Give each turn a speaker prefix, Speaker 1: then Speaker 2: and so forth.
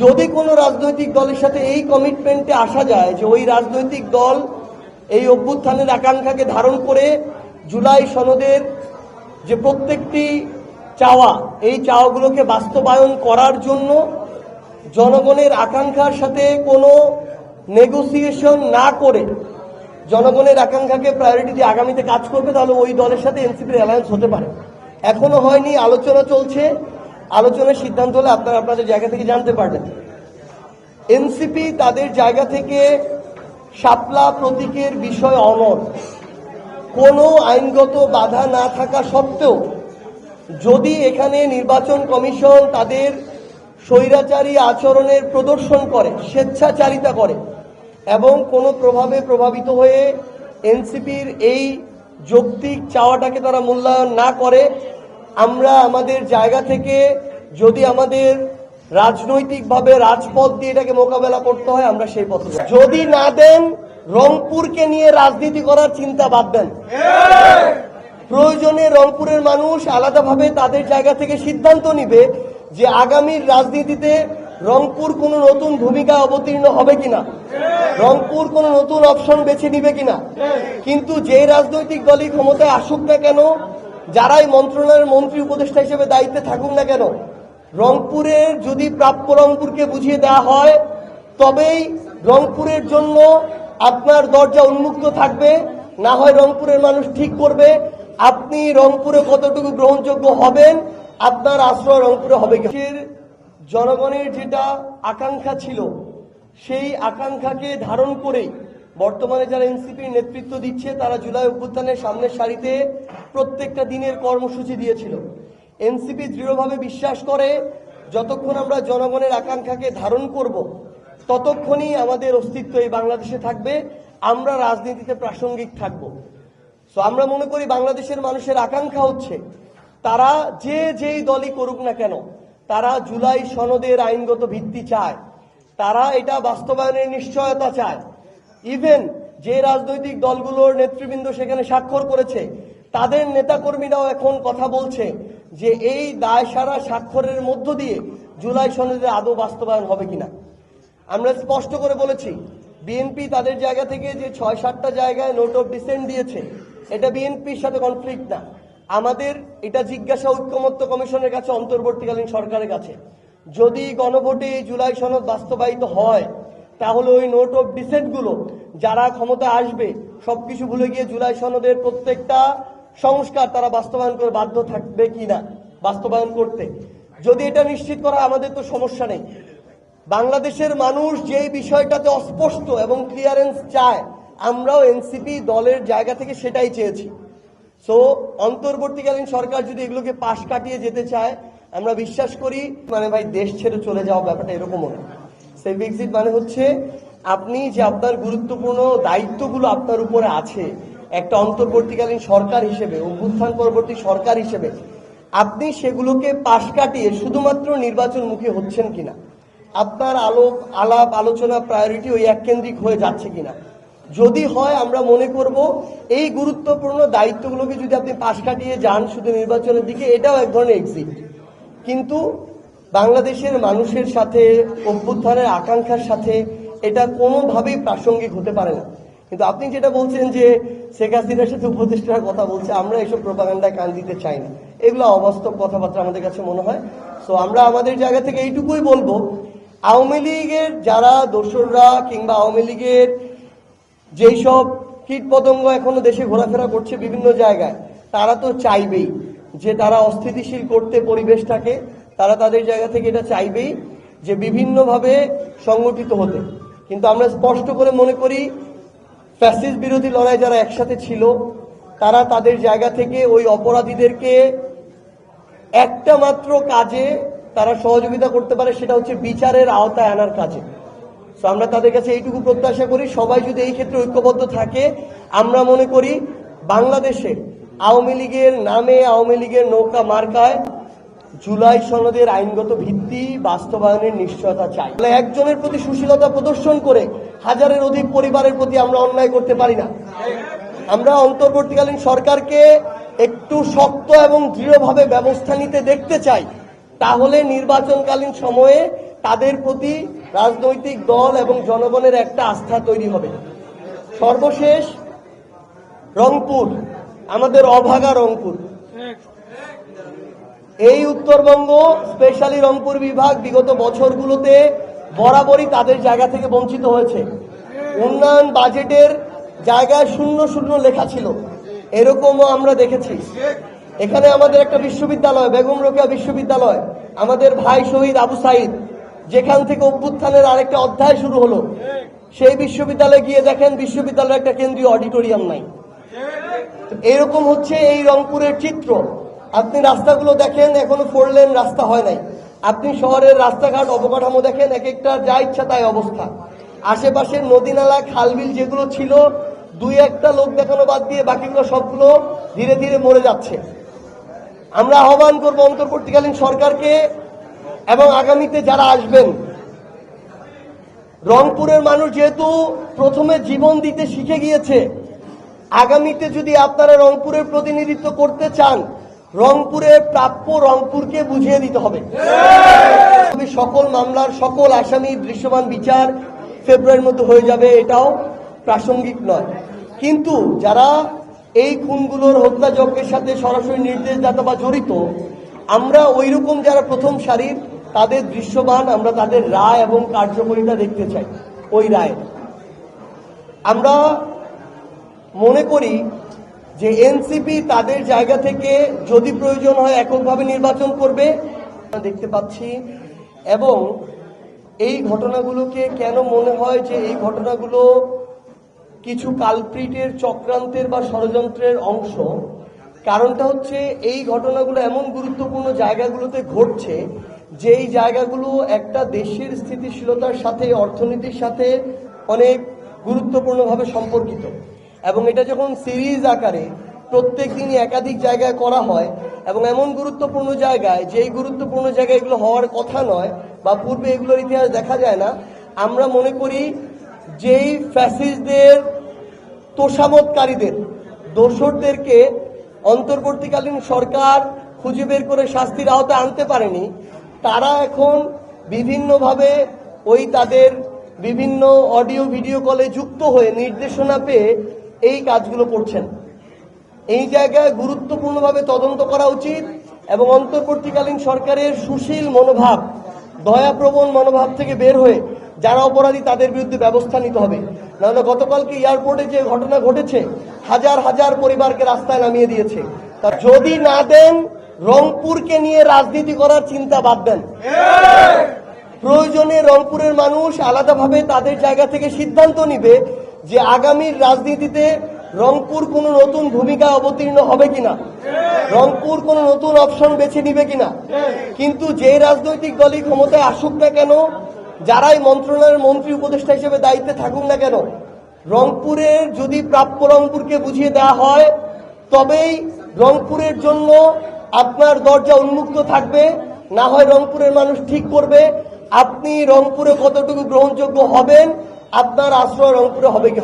Speaker 1: যদি কোনো রাজনৈতিক দলের সাথে এই কমিটমেন্টে আসা যায় যে ওই রাজনৈতিক দল এই অভ্যুত্থানের আকাঙ্ক্ষাকে ধারণ করে জুলাই সনদের যে প্রত্যেকটি চাওয়া, এই চাওয়াগুলোকে বাস্তবায়ন করার জন্য জনগণের আকাঙ্ক্ষার সাথে কোনো নেগোসিয়েশন না করে জনগণের আকাঙ্ক্ষাকে প্রায়োরিটি দিয়ে আগামীতে কাজ করবে, তাহলে ওই দলের সাথে এনসিপির অ্যালায়েন্স হতে পারে। এখনও হয়নি, আলোচনা চলছে। আলোচনার সিদ্ধান্ত হলে আপনারা আপনাদের জায়গা থেকে জানতে পারবেন। এনসিপি তাদের জায়গা থেকে শাপলা প্রতীকের বিষয় অমর কোনো আইনগত বাধা না থাকা সত্ত্বেও যদি এখানে নির্বাচন কমিশন তাদের স্বৈরাচারী আচরণের প্রদর্শন করে, স্বেচ্ছাচারিতা করে এবং কোনো প্রভাবে প্রভাবিত হয়ে এনসিপির এই যৌক্তিক চাওয়াটাকে তারা মূল্যায়ন না করে আমরা আমাদের জায়গা থেকে যদি আমাদের রাজনৈতিকভাবে রাজপথ দিয়ে এটাকে মোকাবেলা করতে হয়, আমরা সেই পথে যদি না দেন, রংপুরকে নিয়ে রাজনীতি করার চিন্তা বাদ দেন। প্রয়োজনে রংপুরের মানুষ আলাদাভাবে তাদের জায়গা থেকে সিদ্ধান্ত নিবে যে আগামীর রাজনীতিতে রংপুর কোনো নতুন ভূমিকা অবতীর্ণ হবে কিনা। রংপুর কোনো নতুন অপশন বেছে নিবে কিনা। কিন্তু যে রাজনৈতিক দলই ক্ষমতায় আসুক না কেন যারাই মন্ত্রণালয়ের মন্ত্রী উপদেষ্টা হিসেবে দায়িত্বে থাকুক না কেন রংপুরের যদি প্রাপ্য রংপুরকে বুঝিয়ে দেওয়া হয়, তবেই রংপুরের জন্য আপনার দরজা উন্মুক্ত থাকবে, না হয় রংপুরের মানুষ ঠিক করবে, আপনি রংপুরে কতটুকু গ্রহণযোগ্য হবেন, আপনার আশ্রয় রংপুরে হবে? জনগণের যেটা আকাঙ্ক্ষা ছিল, সেই আকাঙ্ক্ষাকে ধারণ করেই বর্তমানে যারা এনসিপির নেতৃত্ব দিচ্ছে, তারা জুলাই অভ্যুত্থানের সামনের সারিতে প্রত্যেকটা দিনের কর্মসূচি দিয়েছিল। এনসিপি দৃঢ়ভাবে বিশ্বাস করে, যতক্ষণ আমরা জনগণের আকাঙ্ক্ষাকে ধারণ করব, ততক্ষণই আমাদের অস্তিত্ব এই বাংলাদেশে থাকবে, আমরা রাজনীতিতে প্রাসঙ্গিক থাকব। সো আমরা মনে করি বাংলাদেশের মানুষের আকাঙ্ক্ষা হচ্ছে, তারা যে যেই দলই করুক না কেন, তারা জুলাই সনদের আইনগত ভিত্তি চায়, তারা এটা বাস্তবায়নের নিশ্চয়তা চায়। ইভেন যে রাজনৈতিক দলগুলোর নেতৃবৃন্দ সেখানে স্বাক্ষর করেছে, তাদের নেতাকর্মীরাও এখন কথা বলছে যে এই দায় সারা স্বাক্ষরের মধ্য দিয়ে জুলাই সনদের আদৌ বাস্তবায়ন হবে কিনা। আমরা স্পষ্ট করে বলেছি বিএনপি তাদের জায়গা থেকে যে ছয় সাতটা জায়গায় নোট অফ ডিসেন্ট দিয়েছে, এটা বিএনপির সাথে কনফ্লিক্ট না। আমাদের এটা জিজ্ঞাসা ঐক্যমত্য কমিশনের কাছে অন্তর্বর্তীকালীন সরকারের কাছে। যদি গণভোটে জুলাই সনদ বাস্তবায়িত হয় তাহলে ওই নোট অফ ডিসেন্টগুলো যারা ক্ষমতা আসবে, সবকিছু ভুলে গিয়ে জুলাই সনদের প্রত্যেকটা সংস্কার তারা বাস্তবায়ন করে বাধ্য থাকবে কি না বাস্তবায়ন করতে। যদি এটা নিশ্চিত করা আমাদের তো সমস্যা নেই। বাংলাদেশের মানুষ যে বিষয়টাতে অস্পষ্ট এবং ক্লিয়ারেন্স চায়, আমরাও এনসিপি দলের জায়গা থেকে সেটাই চেয়েছি। সো অন্তর্বর্তীকালীন সরকার যদি এগুলোকে পাশ কাটিয়ে যেতে চায়, আমরা বিশ্বাস করি মানে ভাই দেশ ছেড়ে চলে যাওয়া ব্যাপারটা এরকমও না। সেফ এক্সিট মানে হচ্ছে আপনি যে আপনার গুরুত্বপূর্ণ দায়িত্বগুলো আপনার উপরে আছে, একটা অন্তর্বর্তীকালীন সরকার হিসেবে, অভ্যুত্থান পরবর্তী সরকার হিসেবে, আপনি সেগুলোকে পাশ কাটিয়ে শুধুমাত্র নির্বাচনমুখী হচ্ছেন কিনা? আপনার আলোপ আলাপ, আলোচনা প্রায়োরিটি ওই এককেন্দ্রিক হয়ে যাচ্ছে কিনা? যদি হয়, আমরা মনে করব এই গুরুত্বপূর্ণ দায়িত্বগুলোকে যদি আপনি পাশ কাটিয়ে যান শুধু নির্বাচনের দিকে, এটাও এক ধরনের এক্সিট কিন্তু বাংলাদেশের মানুষের সাথে, অভ্যুত্থানের আকাঙ্ক্ষার সাথে এটা কোনোভাবেই প্রাসঙ্গিক হতে পারে না। কিন্তু আপনি যেটা বলছেন যে শেখ হাসিনার সাথে উপদেষ্টার কথা বলছে, আমরা এসব প্রপাগান্ডায় কান দিতে চাই না। এগুলো অবাস্তব কথাবার্তা আমাদের কাছে মনে হয়। সো আমরা আমাদের জায়গা থেকে এইটুকুই বলব, আওয়ামী লীগের যারা দোসররা কিংবা আওয়ামী লীগের যেই সব কীট পতঙ্গ এখনও দেশে ঘোরাফেরা করছে বিভিন্ন জায়গায়, তারা তো চাইবেই যে তারা অস্থিতিশীল করতে পরিবেশটাকে তারা তাদের জায়গা থেকে এটা চাইবেই যে বিভিন্নভাবে সংগঠিত হতে। কিন্তু আমরা স্পষ্ট করে মনে করি ফ্যাসিস বিরোধী লড়াই যারা একসাথে ছিল, তারা তাদের জায়গা থেকে ওই অপরাধীদেরকে একটা মাত্র কাজে তারা সহযোগিতা করতে পারে, সেটা হচ্ছে বিচারের আওতায় আনার কাজে। তো আমরা তাদের কাছে এইটুকু প্রত্যাশা করি, সবাই যদি এই ক্ষেত্রে ঐক্যবদ্ধ থাকে, আমরা মনে করি বাংলাদেশে আওয়ামী লীগের নামে আওয়ামী লীগের নৌকা মার্কায় জুলাই সনদের আইনগত ভিত্তি বাস্তবায়নের নিশ্চয়তা চাই। একজনের প্রতি সুশীলতা প্রদর্শন করে হাজারের অধিক পরিবারের প্রতি আমরা অন্যায় করতে পারি না। আমরা অন্তর্বর্তীকালীন সরকারকে একটু শক্ত এবং দৃঢ়ভাবে ব্যবস্থা নিতে দেখতে চাই। তাহলে নির্বাচনকালীন সময়ে তাদের প্রতি রাজনৈতিক দল এবং জনগণের একটা আস্থা তৈরি হবে। সর্বশেষ রংপুর, আমাদের অভাগা রংপুর। এই উত্তরবঙ্গ স্পেশালি রংপুর বিভাগ বিগত বছরগুলোতে বরাবরই তাদের জায়গা থেকে বঞ্চিত হয়েছে। উন্নয়ন বাজেটের জায়গায় শূন্য শূন্য লেখা ছিল। এরকমও আমরা দেখেছি। এখানে আমাদের একটা বিশ্ববিদ্যালয়, বেগম রোকেয়া বিশ্ববিদ্যালয়, আমাদের ভাই শহীদ আবু সাইদ, যেখান থেকে অভ্যুত্থানের আরেকটা অধ্যায় শুরু হলো। সেই বিশ্ববিদ্যালয়ে গিয়ে দেখেন, বিশ্ববিদ্যালয়ের একটা কেন্দ্রীয় অডিটোরিয়াম নাই। এরকম হচ্ছে এই রংপুরের চিত্র। আপনি রাস্তাগুলো দেখেন, এখনও ফোর লেন রাস্তা হয় নাই। আপনি শহরের রাস্তাঘাট, অবকাঠামো দেখেন এক একটা যা ইচ্ছা তাই অবস্থা। আশেপাশের নদী নালা খালবিল যেগুলো ছিল, দুই একটা লোক দেখানো বাদ দিয়ে বাকিগুলো সবগুলো ধীরে ধীরে মরে যাচ্ছে। আমরা আহ্বান করব অন্তর্বর্তীকালীন সরকারকে এবং আগামীতে যারা আসবেন, রংপুরের মানুষ যেহেতু প্রথমে জীবন দিতে শিখে গিয়েছে, আগামীতে যদি আপনারা রংপুরের প্রতিনিধিত্ব করতে চান রংপুরের প্রাপ্য রংপুরকে বুঝিয়ে দিতে হবে। সকল মামলার, সকল আসামি দৃশ্যমান বিচার ফেব্রুয়ারির মধ্যে হয়ে যাবে, এটাও প্রাসঙ্গিক নয়। কিন্তু যারা এই খুনগুলোর হত্যাযজ্ঞের সাথে সরাসরি নির্দেশদাতা বা জড়িত, আমরা ওইরকম যারা প্রথম সারির তাদের দৃশ্যমান, আমরা তাদের রায় এবং কার্যকরিতা দেখতে চাই, ওই রায়। আমরা মনে করি যে এনসিপি তাদের জায়গা থেকে যদি প্রয়োজন হয় এককভাবে নির্বাচন করবে দেখতে পাচ্ছি। এবং এই ঘটনাগুলোকে কেন মনে হয় যে এই ঘটনাগুলো কিছু কালপ্রিটের চক্রান্তের বা ষড়যন্ত্রের অংশ? কারণটা হচ্ছে এই ঘটনাগুলো এমন গুরুত্বপূর্ণ জায়গাগুলোতে ঘটছে যেই জায়গাগুলো একটা দেশের স্থিতিশীলতার সাথে, অর্থনীতির সাথে অনেক গুরুত্বপূর্ণভাবে সম্পর্কিত। এবং এটা যখন সিরিজ আকারে প্রত্যেক দিনই একাধিক জায়গায় করা হয় এবং এমন গুরুত্বপূর্ণ জায়গায়, যেই গুরুত্বপূর্ণ জায়গায় এগুলো হওয়ার কথা নয় বা পূর্বে এগুলোর ইতিহাস দেখা যায় না, আমরা মনে করি যেই ফ্যাসিস্টদের তোষামতকারীদের দোষরদেরকে অন্তর্বর্তীকালীন সরকার খুঁজে বের করে শাস্তির আওতায় আনতে পারেনি, তারা এখন বিভিন্নভাবে ওই তাদের বিভিন্ন অডিও, ভিডিও কলে যুক্ত হয়ে নির্দেশনা পেয়ে এই কাজগুলো করছেন। এই জায়গায় গুরুত্বপূর্ণভাবে তদন্ত করা উচিত এবং অন্তর্বর্তীকালীন সরকারের সুশীল মনোভাব দয়াপ্রবণ মনোভাব থেকে বের হয়ে যারা অপরাধী তাদের বিরুদ্ধে ব্যবস্থা নিতে হবে। নাহলে গতকালকে এয়ারপোর্টে যে ঘটনা ঘটেছে হাজার হাজার পরিবারকে রাস্তায় নামিয়ে দিয়েছে। তা যদি না দেন রংপুরকে নিয়ে রাজনীতি করার চিন্তা বাদ দেন। প্রয়োজনে রংপুরের মানুষ আলাদাভাবে তাদের জায়গা থেকে সিদ্ধান্ত নিবে। যে আগামীর রাজনীতিতে রংপুর কোনো নতুন ভূমিকা অবতীর্ণ হবে কিনা? রংপুর কোনো নতুন অপশন বেছে নিবে কিনা? কিন্তু যে রাজনৈতিক দলই ক্ষমতায় আসুক না কেন, যারাই মন্ত্রণালয়ের মন্ত্রী উপদেষ্টা হিসেবে দায়িত্বে থাকুক না কেন, রংপুরের যদি প্রাপ্য রংপুরকে বুঝিয়ে দেওয়া হয়, তবেই রংপুরের জন্য আপনার দরজা উন্মুক্ত থাকবে। না হয় রংপুরের মানুষ ঠিক করবে, আপনি রংপুরে কতটুকু গ্রহণযোগ্য হবেন আপনার আশ্রয় রংপুরে হবে কি